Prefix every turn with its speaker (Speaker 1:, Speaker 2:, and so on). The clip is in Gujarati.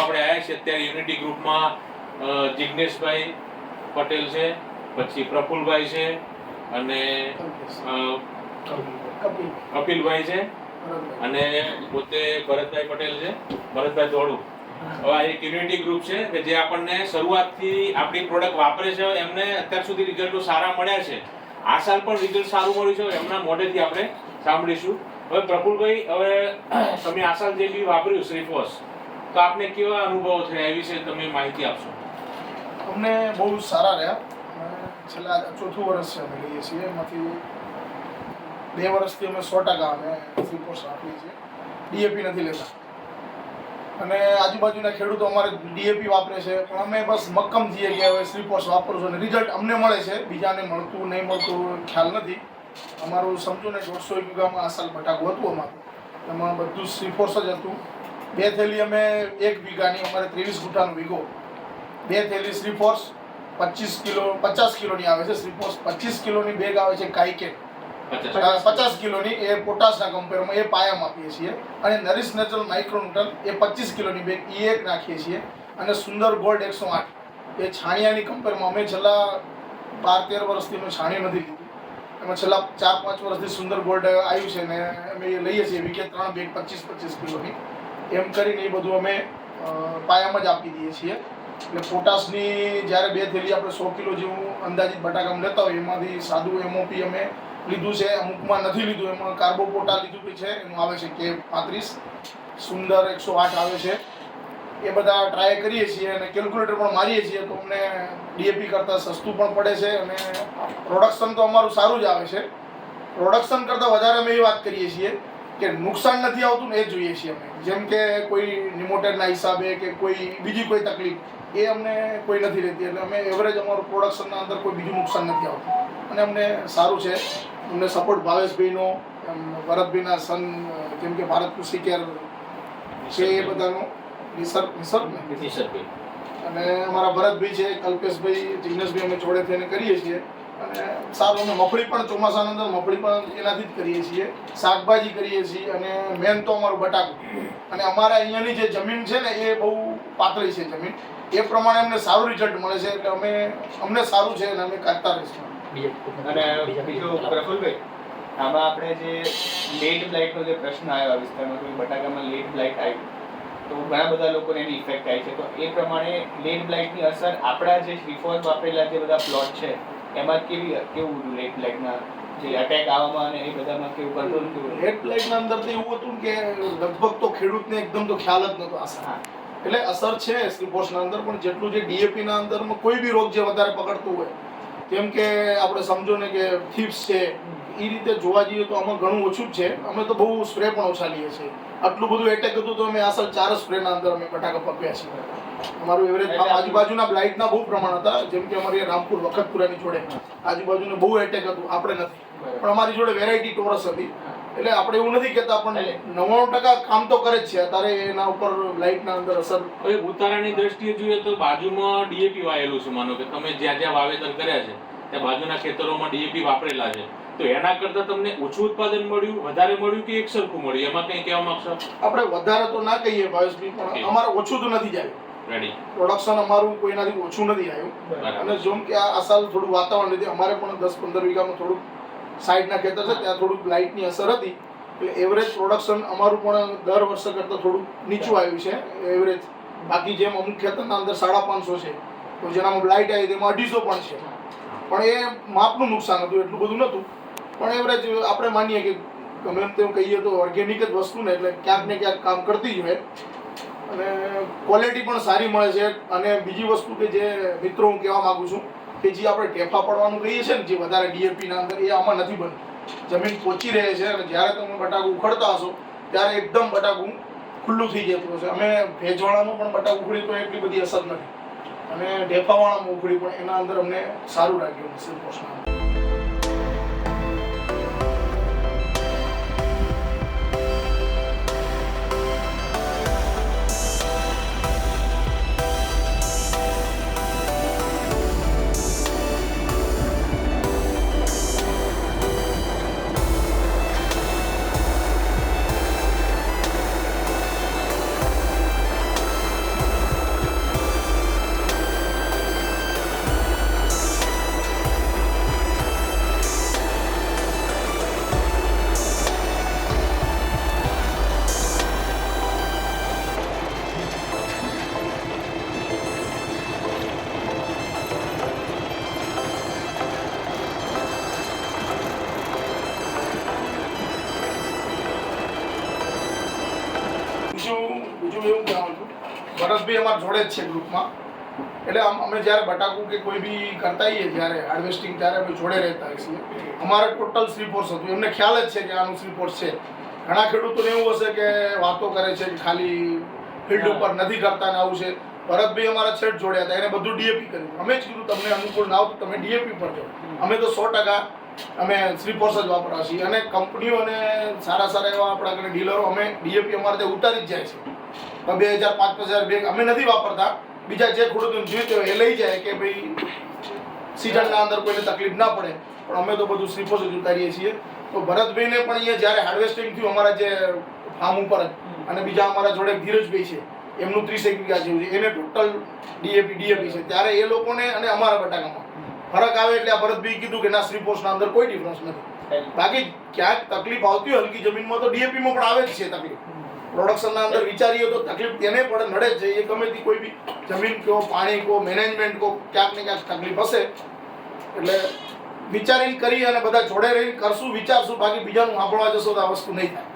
Speaker 1: ગ્રુપમાં આપણે આવ્યા છીએ. અત્યારે યુનિટી ગ્રુપમાં જિજ્ઞેશભાઈ પટેલ છે, પછી પ્રફુલભાઈ છે અને કપિલભાઈ છે અને પોતે ભરતભાઈ પટેલ છે, ભરતભાઈ દોડુ આ એક યુનિટી ગ્રુપ છે કે જે આપણને શરૂઆતથી આપણી પ્રોડક્ટ વાપરે છે, એમને અત્યાર સુધી રિઝલ્ટો સારા મળ્યા છે. આ સાલ પણ રિઝલ્ટ સારું મળ્યું છે, એમના મોઢેથી આપણે સાંભળીશું. હવે પ્રફુલભાઈ, હવે તમે આ સાલ જે બી વાપર્યું શ્રીફોસ તો આપને કેવા અનુભવો થયા એ વિશે તમે માહિતી આપશો?
Speaker 2: અમને બહુ સારા રહ્યા. છેલ્લા ચોથું વર્ષ છે અમે લઈએ છીએ. એમાંથી બે વર્ષથી અમે સો ટકા અમે ફ્રી કોર્સ આપીએ છીએ. ડીએપી નથી લેતા. અને આજુબાજુના ખેડૂતો અમારે ડીએપી વાપરે છે. પણ અમે બસ મક્કમ થઈએ કે હવે સ્લીપર્સ વાપરું છું. અને રિઝલ્ટ અમને મળે છે. બીજાને મળતું, નહીં મળતું, ખ્યાલ નથી. અમારું સમજો ને દોઢસો એક વીઘામાં આ સાલ બટાકું હતું અમારું. એમાં બધું સ્લીપર્સ જ હતું. બે થેલી અમે એક વીઘાની અમારે ત્રેવીસ ગુઠાનો વીઘો. બે થેલી શ્રીફોર્સ પચીસ કિલો પચાસ કિલોની આવે છે શ્રીફોર્સ પચીસ કિલોની બેગ આવે છે કાઈકેટ
Speaker 1: પચાસ.
Speaker 2: કિલોની એ પોટાશના કમ્પેરમાં એ પાયામાં આપીએ છીએ. અને નરીશ નેચરલ માઇક્રોન્યુટન એ પચીસ કિલોની બેગ એ એક નાખીએ છીએ. અને સુંદર ગોલ્ડ એકસો આઠ. એ છાણિયાની કમ્પેરમાં અમે છેલ્લા બાર તેર વર્ષથી અમે છાણી નથી લીધું. એમાં છેલ્લા ચાર પાંચ વર્ષથી સુંદર ગોલ્ડ આવ્યું છે ને અમે એ લઈએ છીએ. વીકે ત્રણ બેગ પચીસ પચીસ કિલોની. એમ કરીને એ બધું અમે પાયામાં જ આપી દઈએ છીએ. એટલે પોટાશની જ્યારે બે થેલી આપણે સો કિલો જેવું અંદાજિત બટાકામાં લેતા હોય એમાંથી સાદું એમઓપી અમે લીધું છે. અમુકમાં નથી લીધું, એમાં કાર્બોપોટા લીધું બી છે. એનું આવે છે કે પાંત્રીસ. સુંદર એકસો આઠ આવે છે. એ બધા ટ્રાય કરીએ છીએ અને કેલ્ક્યુલેટર પણ મારીએ છીએ તો અમને ડીએપી કરતાં સસ્તું પણ પડે છે અને પ્રોડક્શન તો અમારું સારું જ આવે છે. પ્રોડક્શન કરતાં વધારે અમે એ વાત કરીએ છીએ કે નુકસાન નથી આવતું ને એ જોઈએ છીએ અમે. જેમ કે કોઈ નિમોટેડના હિસાબે કે કોઈ બીજી કોઈ તકલીફ એ અમને કોઈ નથી રહેતી. એટલે અમે એવરેજ અમારું પ્રોડક્શનના અંદર કોઈ બીજું નુકસાન નથી આવતું. અને અમને સારું છે. અમને સપોર્ટ ભાવેશભાઈનો એમ ભરતભાઈના સન જેમ કે ભારત કૃષિ કેર છે એ બધાનો નિસર્ગ નિસર્ગ અને અમારા ભરતભાઈ છે કલ્પેશભાઈ જિગ્નેશભાઈ અમે જોડે થઈને કરીએ છીએ. અને સારું અમે મફળી પણ ચોમાસાની અંદર મફળી પણ એનાથી જ કરીએ છીએ. શાકભાજી કરીએ છીએ અને મેન તો અમારું બટાકું. અને અમારા અહીંયાની જે જમીન છે ને એ બહુ પાતળી છે જમીન. એ પ્રમાણે અમને સારું રિઝલ્ટ મળે છે એટલે અમે અમને સારું છે અને અમે કરતા રહીશું.
Speaker 3: અને બીજું પ્રફુલભાઈ આમાં આપણે જે લેટ બ્લાઇટનો જે પ્રશ્ન આવ્યો આ વિસ્તારમાં કે બટાકામાં લેટ બ્લાઇટ આવ્યું તો ઘણા બધા લોકોને એની ઇફેક્ટ થાય છે. તો એ પ્રમાણે લેટ બ્લાઇટની અસર આપણા જે શ્રીફોલ વાપરેલા જે બધા પ્લોટ છે એમાં કેવી કેવું રેડ લાઇટના જે અટેક આવવામાં અને એ બધામાં કેવું કંટ્રોલ કેવું
Speaker 2: રેડ લાઇટના અંદર તો એવું હતું કે લગભગ તો ખેડૂતને એકદમ તો ખ્યાલ જ નહોતો આશા એટલે અસર છે સ્લીપોસના અંદર પણ જેટલું જે ડીએપીના અંદરમાં કોઈ બી રોગ જે વધારે પકડતું હોય કેમ કે આપણે સમજો ને કે થીપ્સ છે એ રીતે જોવા જઈએ તો આમાં ઘણું ઓછું જ છે. અમે તો બહુ સ્પ્રે પણ ઓછા લઈએ છીએ. આટલું બધું એટેક હતું તો અમે અસર ચાર સ્પ્રેના અંદર અમે ફટાકા પકવ્યા છીએ. અમારું એવરેજ આજુબાજુના બ્લાઇટના બહુ પ્રમાણ હતા. જેમ કે અમારી રામપુર વખતપુરાની જોડે. આજુબાજુનું બહુ એટેક હતું. આપણે નથી. પણ અમારી જોડે વેરાયટી ટોરસ હતી. એટલે આપણે એવું નથી કહેતા પણ નવ્વાણું ટકા કામ તો કરે જ છે. અત્યારે એના ઉપર લાઇટના અંદર અસર
Speaker 1: હવે ઉતારાની દ્રષ્ટિએ જોઈએ તો બાજુમાં ડીએપી વાયેલું છે. માનો કે તમે જ્યાં જ્યાં વાવેતર કર્યા છે ત્યાં બાજુના ખેતરોમાં ડીએપી વાપરેલા છે. તો એના કરતા તમને ઓછું ઉત્પાદન મળ્યું વધારે મળ્યું કે એક સરખું મળ્યું? એમાં કંઈ કહેવા માંગશો?
Speaker 2: આપણે વધારે તો ના કહીએ ભાવેશભાઈ પણ અમારે ઓછું તો નથી જાય.
Speaker 1: રેડી
Speaker 2: પ્રોડક્શન અમારું કોઈનાથી ઓછું નથી આવ્યું. અને જેમ કે આ સાલ થોડું વાતાવરણ લીધે અમારે પણ દસ પંદર વીઘામાં થોડુંક સાઈડના ખેતર છે ત્યાં થોડુંક લાઇટની અસર હતી. એટલે એવરેજ પ્રોડક્શન અમારું પણ દર વર્ષે કરતાં થોડુંક નીચું આવ્યું છે. એવરેજ બાકી જેમ અમુક ખેતરના અંદર સાડા પાંચસો છે તો જેનામાં લાઇટ આવી તેમાં અઢીસો પણ છે. પણ એ માપનું નુકસાન હતું એટલું બધું નહોતું. પણ એવરેજ આપણે માનીએ કે ગમે તેમ કહીએ તો ઓર્ગેનિક જ વસ્તુ ને એટલે ક્યાંક ને ક્યાંક કામ કરતી જ હોય. અને ક્વોલિટી પણ સારી મળે છે. અને બીજી વસ્તુ કે જે મિત્રો હું કહેવા માંગુ છું કે જે આપણે ટેફા પડવાનું કહીએ છીએ ને, જે વધારે ડીએપી ના અંદર એ આમાં નથી બનતું. જમીન પોચી રહે છે અને જ્યારે તમે બટાકું ઉખડતા હશો, ત્યારે એકદમ બટાકું ખુલ્લું થઈ જતું હશે. અમે ભેજવાળાનું પણ બટાકું ઉખડી તો એટલી બધી અસર નથી. અને ઢેફાવાળામાં ઉખડી પણ એના અંદર અમને સારું લાગ્યું સિલ્પોષના એવું કહેવાનું છું. ભરતભાઈ અમારા જોડે જ છે ગ્રુપમાં. એટલે આમ અમે જ્યારે બટાકું કે કોઈ બી કરતા હોઈએ જ્યારે હાર્વેસ્ટિંગ ત્યારે અમે જોડે રહેતા છીએ અમારે ટોટલ થ્રી ફોર્સ હતું. એમને ખ્યાલ જ છે કે આનું ફોર્સ છે. ઘણા ખેડૂતોને એવું હશે કે વાતો કરે છે કે ખાલી ફિલ્ડ ઉપર નથી કરતા ને આવું છે. ભરતભાઈ અમારા છેડ જોડ્યા હતા. એને બધું ડીએપી કર્યું. અમે જ કીધું તમને અનુકૂળ ના આવતું તમે ડીએપી પર જાઓ. અમે તો સો ટકા અમે થ્રી ફોર્સ જ વાપરવા છીએ. અને કંપનીઓ અને સારા સારા એવા આપણા આગળ ડીલરો, અમે ડીએપી અમારે ત્યાં ઉતારી જ જાય છે. બે હજાર પાંચ હજાર બેગ અમે નથી વાપરતા. બીજા જે ખેડૂતોને જોઈતું હોય એ લઈ જાય કે ભાઈ સિઝનના અંદર કોઈને તકલીફ ના પડે. પણ અમે તો બધું સ્લીપર્સ જ ઉતારીએ છીએ. તો ભરતભાઈને પણ અહીંયા જ્યારે હાર્વેસ્ટિંગ થયું અમારા જે ફાર્મ ઉપર અને બીજા અમારા જોડે ધીરજભાઈ છે, એમનું ત્રીસ એક વીઘા જેવું છે. એને ટોટલ ડીએપી ડીએપી છે. ત્યારે એ લોકોને અને અમારા બટાકામાં. ફરક આવે એટલે આ ભરતભાઈ કીધું કે ના શ્રીપોષના અંદર કોઈ ડિફરન્સ નથી. બાકી ક્યાંક તકલીફ આવતી હોય, હલકી જમીનમાં તો ડીએપીમાં પણ આવે જ છે તકલીફ. પ્રોડક્શનના અંદર વિચારીએ તો તકલીફ તેને પણ નડે છે. એ ગમે તે કોઈ બી જમીન કહો, પાણી કહો મેનેજમેન્ટ કહો, ક્યાંક ને ક્યાંક તકલીફ હશે. એટલે વિચારીને કરી અને બધા જોડે રહીને કરશું, વિચારશું, બાકી બીજાનું સાંભળવા જશો તો આ વસ્તુ નહીં થાય.